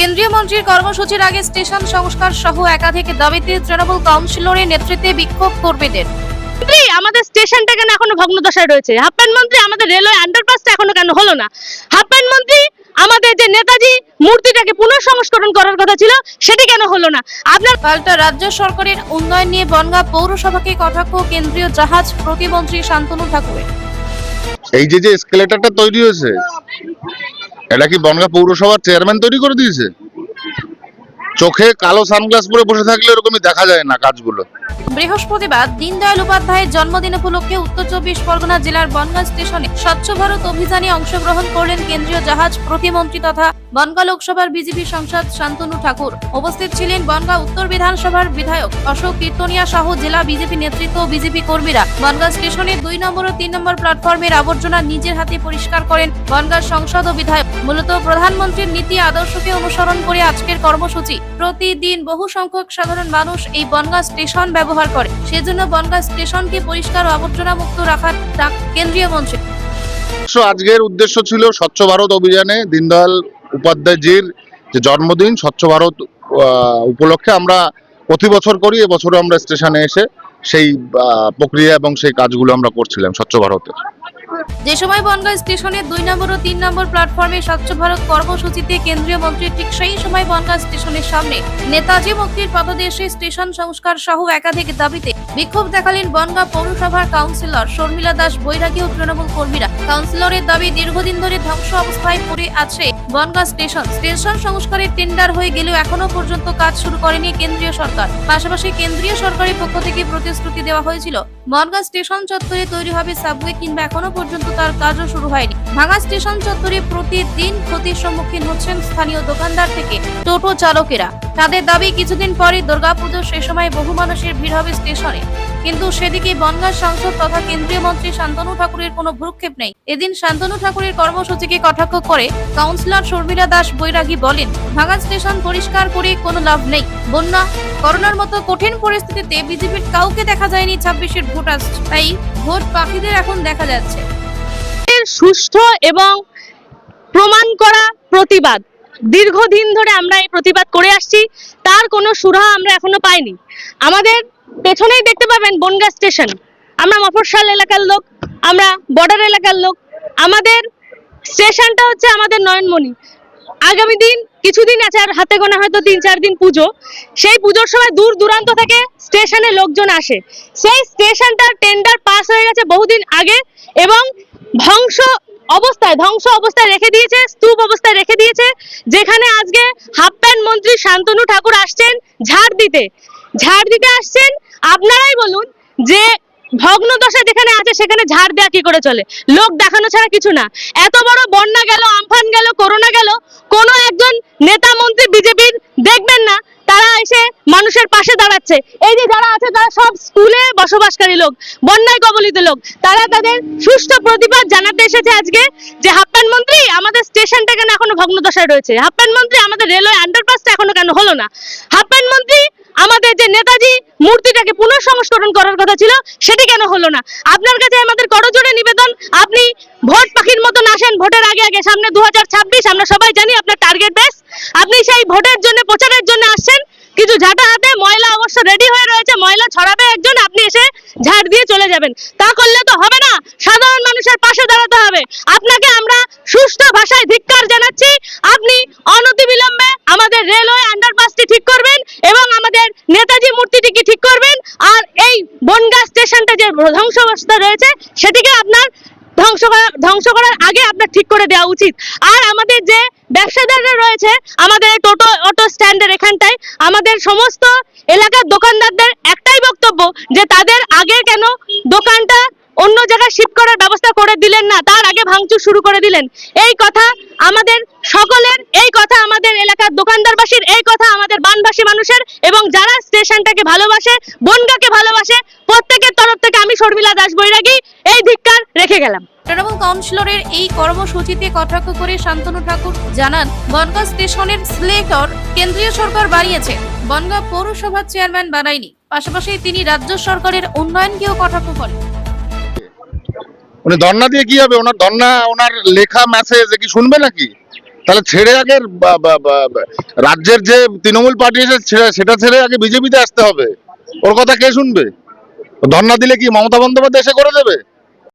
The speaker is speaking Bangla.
কেন্দ্রীয় মন্ত্রীর কর্মসূচির আগে স্টেশন সংস্কার সহ একাধিক দাবিতে তৃণমূল কাউন্সিলরের নেতৃত্বে বিক্ষোভ কর্মীদের। আমাদের স্টেশনটা কেন এখনও ভগ্ন দশায় রয়েছে। হাফ প্যান্ট মন্ত্রী আমাদের রেলওয়ে আন্ডারপাসটা এখনও কেন হলো না? হাফ প্যান্ট মন্ত্রী আমাদের যে নেতাজি মূর্তিটাকে পুনঃসংস্করণ করার কথা ছিল সেটি কেন হলো না? আপনার পাল্টা রাজ্য সরকারের উন্নয়ন নিয়ে বনগাঁ পৌরসভাকে কটাক্ষ কেন্দ্রীয় জাহাজ প্রতিমন্ত্রী শান্তনু ঠাকুরের। এই যে যে এসকেলেটরটা তৈরি হয়েছে এটা কি বনগা পৌরসভার চেয়ারম্যান তৈরি করে দিয়েছে? চোখে কালো সানগ্লাস পরে বসে থাকলে এরকমই দেখা যায় না কাজগুলো। বৃহস্পতিবার দীনদয়াল উপাধ্যায়ের জন্মদিন উপলক্ষে উত্তর চব্বিশ পরগনা জেলার বনগাঁ স্টেশনে স্বচ্ছ ভারত অভিযানে অংশগ্রহণ করলেন কেন্দ্রীয় জাহাজ প্রতিমন্ত্রী তথা বনগাঁ লোকসভার বিজেপি সাংসদ শান্তনু ঠাকুর। উপস্থিত ছিলেন বনগাঁ উত্তর বিধানসভার বিধায়ক অশোক কীর্তনিয়া সহ জেলা বিজেপি নেতৃত্ব ও বিজেপি কর্মীরা। বনগাঁ স্টেশনের দুই নম্বর ও তিন নম্বর প্ল্যাটফর্মের আবর্জনা নিজের হাতে পরিষ্কার করেন বনগাঁ সংসদ ও বিধায়ক। মূলত প্রধানমন্ত্রীর নীতি আদর্শকে অনুসরণ করে আজকের কর্মসূচি। প্রতিদিন বহু সংখ্যক সাধারণ মানুষ এই বনগাঁ স্টেশন ব্যবহার করে। সেজন্য বনগাঁ স্টেশনকে পরিষ্কার আবর্জনা মুক্ত রাখার কেন্দ্রীয় মন্ত্রী। আজকের উদ্দেশ্য ছিল স্বচ্ছ ভারত অভিযানে দীনদয়াল উপাধ্যায়জির যে জন্মদিন, স্বচ্ছ ভারত উপলক্ষে আমরা প্রতি বছর করি, এবছরও আমরা স্টেশনে এসে সেই প্রক্রিয়া এবং সেই কাজগুলো আমরা করছিলাম স্বচ্ছ ভারতের। যে সময় বনগাঁ স্টেশনের দুই নম্বর ও তিন নম্বর প্ল্যাটফর্মে স্বচ্ছ ভারত কর্মসূচিতে কেন্দ্রীয় মন্ত্রী ঠিক সেই সময় বনগাঁ স্টেশনের সামনে নেতাজি মুক্তির পদদেশে স্টেশন সংস্কার সহ একাধিক দাবিতে বিক্ষোভ দেখালেন বনগাঁ পৌরসভার কাউন্সিলর শর্মিলা দাস বৈরাগী ও তৃণমূল কর্মীরা। কাউন্সিলরের দাবি দীর্ঘদিন ধরে ধ্বংস অবস্থায় পড়ে আছে। বনগাঁ স্টেশন। স্টেশন সংস্কারের টেন্ডার হয়ে গেলেও এখনও পর্যন্ত কাজ শুরু করেনি কেন্দ্রীয় সরকার। পাশাপাশি কেন্দ্রীয় সরকারের পক্ষ থেকে প্রতিশ্রুতি দেওয়া হয়েছিল, বনগাঁ স্টেশন চত্বরে তৈরি হবে সাবওয়ে কিংবা এখনও পর্যন্ত তার কাজও শুরু হয়নি। ভাঙা স্টেশন চত্বরে প্রতিদিন ক্ষতির সম্মুখীন হচ্ছেন স্থানীয় দোকানদার থেকে টোটো চালকেরা। তাদের দাবি, কিছুদিন পরে দুর্গাপুজো সে সময় বহু মানুষের ভিড় হবে স্টেশনে। কিন্তু সেদিকে বনগাঁ সাংসদ তথা কেন্দ্রীয় মন্ত্রী শান্তনু ঠাকুরের কোনো ভ্রুক্ষেপ নেই। এদিন শান্তনু ঠাকুরের কর্মসূচিকে কটাক্ষ করে কাউন্সিলর শর্মিলা দাস বৈরাগী বলেন ভাঙা স্টেশন পরিষ্কার করে কোনো লাভ নেই। বন্যা, করোনার মতো কঠিন পরিস্থিতিতে বিজেপির কাউকে দেখা যায়নি ছাব্বিশের ভোট আসছে। তাই ভোট পাখিদের এখন দেখা যাচ্ছে। সুষ্ঠু এবং প্রমাণ করা প্রতিবাদ। দীর্ঘদিন ধরে আমরা এই প্রতিবাদ করে আসছি। তার কোনো সুরাহা আমরা এখনও পাইনি। আমাদের পেছনেই দেখতে পাবেন বনগা স্টেশন। আমরা মফস্বল এলাকার লোক, আমরা বর্ডার এলাকার লোক। আমাদের স্টেশনটা হচ্ছে আমাদের নয়নমণি। আগামী দিন, কিছুদিন আছে আর হাতে গোনা হয়তো তিন চার দিন পুজো। সেই পুজোর সময় দূর দূরান্ত থেকে স্টেশনে লোকজন আসে। সেই স্টেশনটার টেন্ডার পাস হয়ে গেছে বহুদিন আগে এবং ধ্বংস অবস্থায় ধ্বংস অবস্থায় রেখে দিয়েছে, স্তূপ অবস্থায় রেখে দিয়েছে। যেখানে আজকে হাফ প্যান্ট মন্ত্রী শান্তনু ঠাকুর আসছেন ঝাড় দিতে। ঝাড় দিতে আসছেন, আপনারাই বলুন যে ভগ্ন দশা যেখানে আছে, সেখানে ঝাড় দেওয়া কি করে চলে? লোক দেখানো ছাড়া কিছু না। এত বড় বন্যা গেল, আমফান গেল, করোনা গেল, কোনো একজন নেতা, মন্ত্রী, বিজেপির দেখবেন না, তারা এসে মানুষের পাশে দাঁড়াচ্ছে। এই যে যারা আছে, তারা সব স্কুলে বসবাসকারী লোক, বন্যায় কবলিত লোক। তারা তাদের সুষ্ঠু প্রতিবাদ জানাতে এসেছে আজকে যে হাপ্পান মন্ত্রী, আমাদের স্টেশনটা কেন এখনও ভগ্ন দশায় রয়েছে। হাপ্পান মন্ত্রী, আমাদের রেলওয়ে আন্ডারপাসটা এখনও কেন হলো না? হাপ্পান মন্ত্রী আমাদের যে নেতাজি মূর্তিটাকে পুনঃসংস্করণ করার কথা ছিল, সেটি কেন হলো না? আপনার কাছে আমাদের করজোড়ে নিবেদন, আপনি ভোট পাখির মতন আসেন ভোটের আগে আগে, সামনে দু আমরা সবাই জানি আপনার টার্গেট বেস আপনি সেই ভোটের জন্য, প্রচারের জন্য আসছেন, কিছু ঝাঁটা হাতে, ময়লা অবশ্য রেডি হয়ে রয়েছে, ময়লা ছড়াবে একজন, আপনি এসে ঝাড় দিয়ে চলে যাবেন। তা করলে তো হবে না, সাধারণ মানুষের পাশে দাঁড়াতে হবে। আপনাকে আমরা সুস্থ ভাষায় ধিক্কার জানাচ্ছি আপনি অনতিবিলম্বে আমাদের রেলওয়ে আন্ডারপাসটি ঠিক করবেন এবং আমাদের নেতাজি মূর্তিটিকে ঠিক করবেন আর এই বনগা স্টেশনটা যে ধ্বংস অবস্থা রয়েছে সেটিকে আপনার ধ্বংস করা ধ্বংস করার আগে আপনার ঠিক করে দেওয়া উচিত। আর আমাদের যে ব্যবসাদাররা রয়েছে, আমাদের টোটো, অটো স্ট্যান্ডের এখানটায়, আমাদের সমস্ত এলাকার দোকানদারদের একটাই বক্তব্য যে তাদের আগে কেন দোকানটা অন্য জায়গায় শিফট করার ব্যবস্থা করে দিলেন না, তার আগে ভাঙচুর শুরু করে দিলেন। এই কথা আমাদের সকলের, এই কথা আমাদের এলাকার দোকানদারবাসীর, এই কথা আমাদের বানবাসী মানুষের এবং যারা স্টেশনটাকে ভালোবাসে, বনগাকে ভালোবাসে, প্রত্যেকের তরফ থেকে আমি শর্মিলা দাস বৈরাগী এই ধিক্কার রেখে গেলাম। তৃণমূল কাউন্সিলরের এই কর্মসূচিতে কটাক্ষ করে শান্তনু ঠাকুর জানান, বনগাঁ স্টেশনের স্লেটর কেন্দ্রীয় সরকার বাড়িয়েছে, বনগাঁ পৌরসভার চেয়ারম্যান বানায়নি। পাশাপাশি তিনি রাজ্য সরকারের উন্নয়নকেও কটাক্ষ করেন। উনি ধর্না দিয়ে কি হবে? ওনার ধর্না ওনার লেখা মেসেজ কি শুনবে নাকি? তাহলে ছেড়ে আগে রাজ্যের যে তৃণমূল পার্টি এসে সেটা ছেড়ে আগে বিজেপিতে আসতে হবে। ওর কথা কে শুনবে? ধর্না দিলে কি মমতা বন্দ্যোপাধ্যায় এসে করে দেবে?